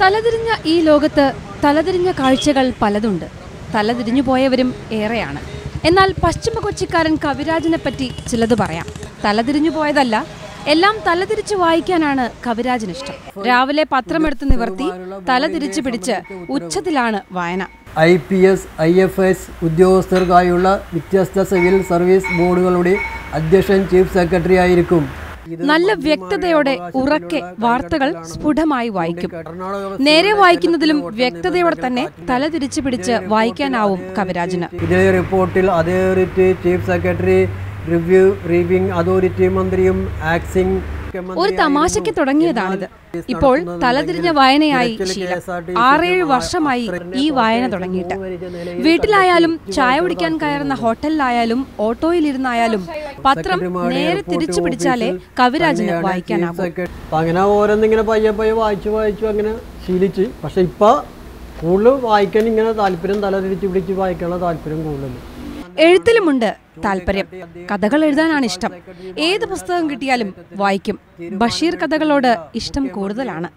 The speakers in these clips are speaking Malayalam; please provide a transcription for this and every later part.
തലതിരിഞ്ഞ ഈ ലോകത്ത് തലതിരിഞ്ഞ കാഴ്ചകൾ പലതുണ്ട്. തലതിരിഞ്ഞു പോയവരും ഏറെയാണ്. എന്നാൽ പശ്ചിമ കൊച്ചിക്കാരൻ കവിരാജിനെ പറ്റി ചിലത് പറയാം. തലതിരിഞ്ഞു പോയതല്ല എല്ലാം തലതിരിച്ച് വായിക്കാനാണ് കവിരാജിന് ഇഷ്ടം. രാവിലെ പത്രമെടുത്ത് നിവർത്തി തലതിരിച്ച് പിടിച്ച് ഉച്ചത്തിലാണ് വായന. I P S I F S ഉദ്യോഗസ്ഥർക്കായുള്ള വ്യത്യസ്ത സിവിൽ സർവീസ് ബോർഡുകളുടെ അധ്യക്ഷൻ ചീഫ് സെക്രട്ടറി ആയിരിക്കും നല്ല വ്യക്തതയോടെ ഉറക്കെ വാർത്തകൾ സ്ഫുടമായി വായിക്കും. നേരെ വായിക്കുന്നതിലും വ്യക്തതയോടെ തന്നെ തലതിരിച്ച് പിടിച്ച് വായിക്കാനാവും കവിരാജിന്. ഇതേ റിപ്പോർട്ടിൽ authority chief secretary review reviewing authority മന്ത്രിയും ആക്സിംഗ് ഒരു തമാശയ്ക്ക് തുടങ്ങിയതാണിത്. ഇപ്പോൾ തലതിരിഞ്ഞ വായനയായി ശീലം. ആറേഴ് വർഷമായി ഈ വായന തുടങ്ങിയിട്ട്. വീട്ടിലായാലും ചായ കുടിക്കാൻ കയറുന്ന ഹോട്ടലിലായാലും ഓട്ടോയിലിരുന്നായാലും പത്രം നേരെ തിരിച്ചു പിടിച്ചാലേ കവിരാജന് വായിക്കാനാകും അപ്പം അങ്ങനെ ഓരോന്നിങ്ങനെ പയ്യെ പയ്യെ വായിച്ചു വായിച്ചു അങ്ങനെ ശീലിച്ച്. പക്ഷെ ഇപ്പം കൂടുതൽ വായിക്കാൻ ഇങ്ങനെ താല്പര്യം പിടിച്ച് വായിക്കാനുള്ള താല്പര്യം എഴുത്തിലുമുണ്ട്. താല്പര്യം. കഥകൾ എഴുതാനാണ് ഇഷ്ടം. ഏത് പുസ്തകം കിട്ടിയാലും വായിക്കും. ബഷീർ കഥകളോട് ഇഷ്ടം കൂടുതലാണ്.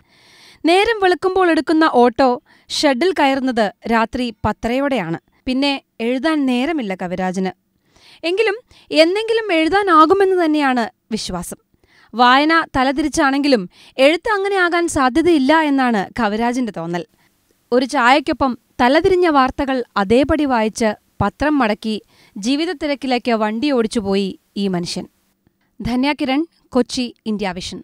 നേരം വെളുക്കുമ്പോൾ എടുക്കുന്ന ഓട്ടോ ഷെഡിൽ കയറുന്നത് രാത്രി പത്തരയോടെയാണ്. പിന്നെ എഴുതാൻ നേരമില്ല കവിരാജിന്. എങ്കിലും എന്തെങ്കിലും എഴുതാനാകുമെന്ന് തന്നെയാണ് വിശ്വാസം. വായന തലതിരിച്ചാണെങ്കിലും എഴുത്ത് അങ്ങനെ ആകാൻ സാധ്യതയില്ല എന്നാണ് കവിരാജിന്റെ തോന്നൽ. ഒരു ചായക്കൊപ്പം തലതിരിഞ്ഞ വാർത്തകൾ അതേപടി വായിച്ച് പത്രം മടക്കി ജീവിത തിരക്കിലേക്ക് വണ്ടി ഓടിച്ചുപോയി ഈ മനുഷ്യൻ. Dhanya Kiran Kochi India Vision.